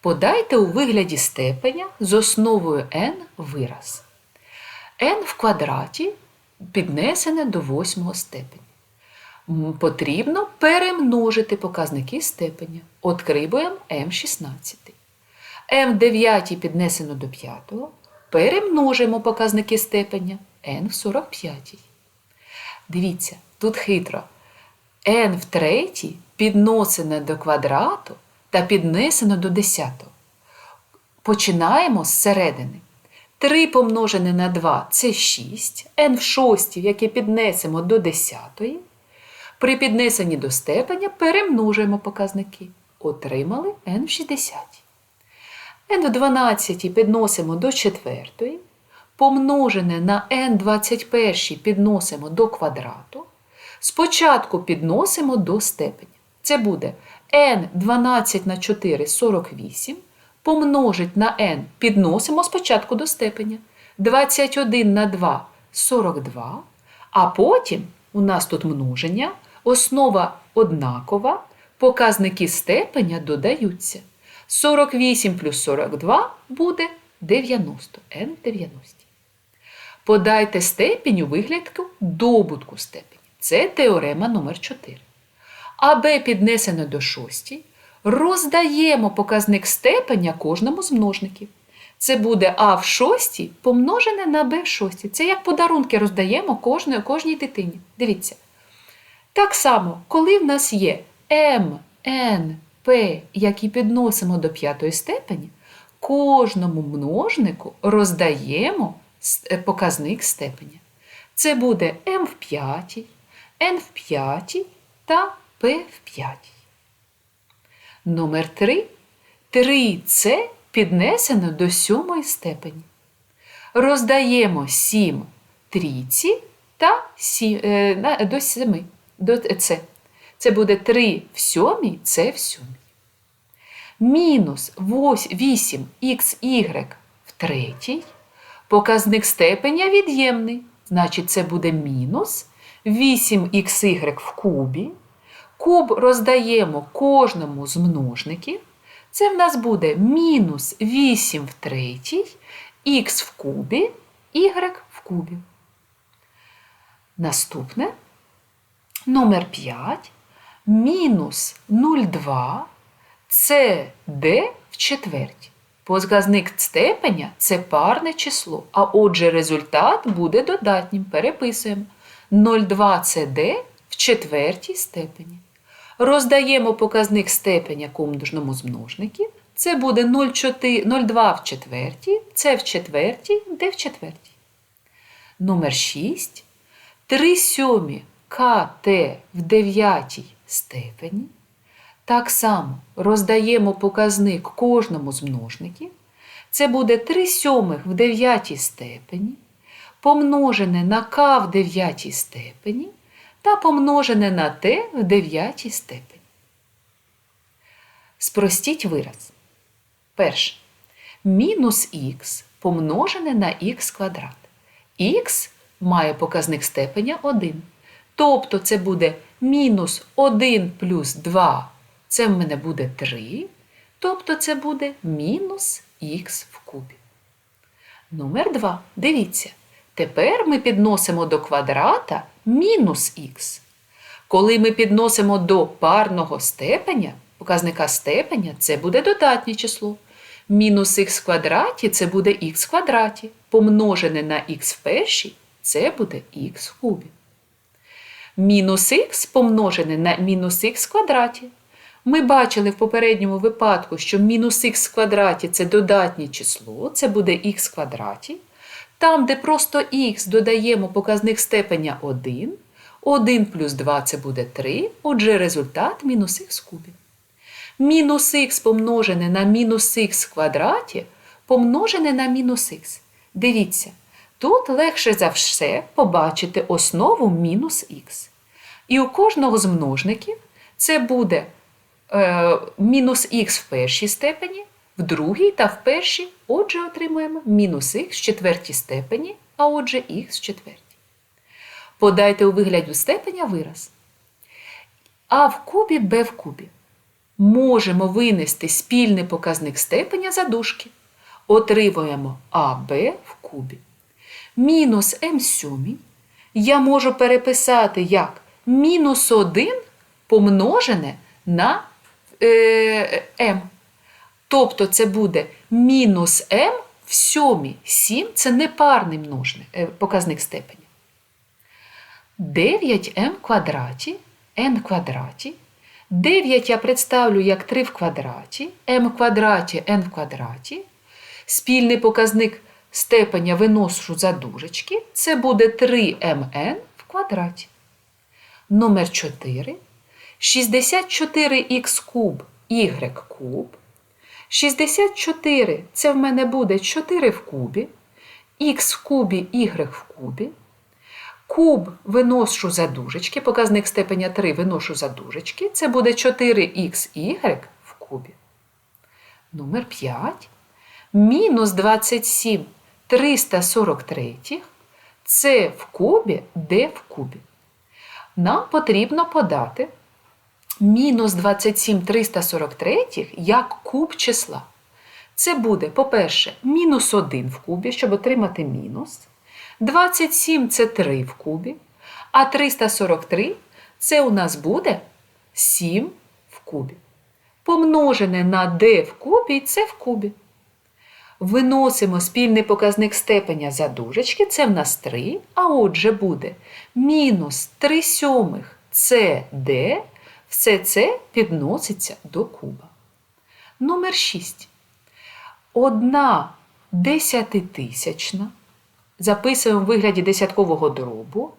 Подайте у вигляді степеня з основою n вираз. n в квадраті піднесене до восьмого степеня. Потрібно перемножити показники степеня. Отримуємо m16. m в 9 піднесено до 5. Перемножимо показники степеня n в 45. Дивіться, тут хитро. n в третій підносене до квадрату та піднесено до 10. Починаємо з середини. 3 помножене на 2 це 6, n в шостій, яке піднесемо до 10. При піднесенні до степеня перемножуємо показники. Отримали n в 60. n в 12 підносимо до 4, помножене на n 21 підносимо до квадрату. Спочатку підносимо до степеня. Це буде n 12 на 4 48, помножить на n підносимо спочатку до степеня. 21 на 2 42, а потім у нас тут множення, основа однакова, показники степеня додаються. 48 плюс 42 буде 90, n 90. Подайте степінь у виглядку добутку степені. Це теорема номер 4. АБ піднесено до шостій. Роздаємо показник степеня кожному з множників. Це буде А в шостій помножене на Б в шостій. Це як подарунки роздаємо кожної, кожній дитині. Дивіться. Так само, коли в нас є М, Н, П, які підносимо до п'ятої степені, кожному множнику роздаємо е, показник степеня. Це буде М в п'ятій, Н в п'ятій та П в п'ятій. Номер 3. 3С піднесено до сьомої степені. Роздаємо 7 трійці та сі- е, на- до 7 до С. Це буде 3 в сьомій, С в сьомій. Мінус 8xy в третій. Показник степеня від'ємний. Значить, це буде мінус 8xy в кубі. Куб роздаємо кожному з множників. Це в нас буде мінус 8 в третій, х в кубі, y в кубі. Наступне номер 5 мінус 0,2 це d в четвертій. Показник степеня це парне число, а отже результат буде додатнім. Переписуємо. 0,2 це d в четвертій степені. Роздаємо показник степеня кожному з множників. Це буде 0,2 в четвертій, це в четвертій, d в четвертій. Номер 6. 3 сьомі КТ в дев'ятій степені. Так само роздаємо показник кожному з множників. Це буде 3 сьомих в дев'ятій степені, помножене на К в дев'ятій степені та помножене на Т в дев'ятій степені. Спростіть вираз. Перше. Мінус х помножене на х квадрат. Х має показник степеня 1. Тобто це буде мінус 1 плюс 2, це в мене буде 3. Тобто це буде мінус х в кубі. Номер 2. Дивіться. Тепер ми підносимо до квадрата мінус х. Коли ми підносимо до парного степеня, показника степеня, це буде додатнє число. Мінус х в квадраті це буде х в квадраті. Помножене на х в першій, це буде х в кубі. Мінус х помножене на мінус х в квадраті. Ми бачили в попередньому випадку, що мінус х в квадраті це додатнє число, це буде х в квадраті. Там, де просто х додаємо показник степеня 1, 1 плюс 2 це буде 3, отже результат мінус х в кубі. Мінус х помножене на мінус х в квадраті помножене на мінус х. Дивіться, тут легше за все побачити основу мінус х. І у кожного з множників це буде е, мінус х в першій степені, в другій та в першій, отже, отримуємо мінус х в четвертій степені, а отже х в четвертій. Подайте у вигляді степеня вираз. А в кубі Б в кубі. можемо винести спільний показник степеня за дужки. Отримуємо АБ в кубі. Мінус М сьомій я можу переписати як мінус 1 помножене на е. Тобто це буде мінус М в сьомій. 7 це непарний множник, е, показник степеня. 9m квадраті, n квадраті. 9 я представлю як 3 в квадраті, m в квадраті, n в квадраті. Спільний показник степеня виношу за дужечки. Це буде 3mn в квадраті. Номер 4. 64х куб y куб. 64 це в мене буде 4 в кубі, х в кубі, y в кубі. Куб виношу за дужечки, показник степеня 3 виношу за дужечки. Це буде 4xy в кубі. Номер 5. Мінус 27 343. Це в кубі, де в кубі. Нам потрібно подати мінус 27 343 як куб числа. Це буде, по-перше, мінус 1 в кубі, щоб отримати мінус. 27 це 3 в кубі, а 343 це у нас буде 7 в кубі. Помножене на d в кубі і це в кубі. Виносимо спільний показник степеня за дужечки, це в нас 3, а отже буде мінус 3 сьомих це d, все це підноситься до куба. Номер 6. Одна десятитисячна записуємо в вигляді десяткового дробу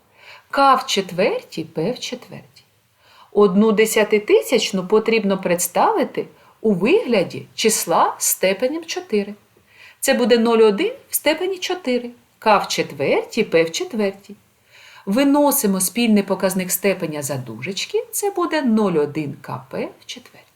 К в четвертій, П в четвертій. Одну десятитисячну потрібно представити у вигляді числа степенем 4. Це буде 0,1 в степені 4, К в четвертій, П в четвертій. Виносимо спільний показник степеня за дужечки, це буде 0,1 КП в четвертій.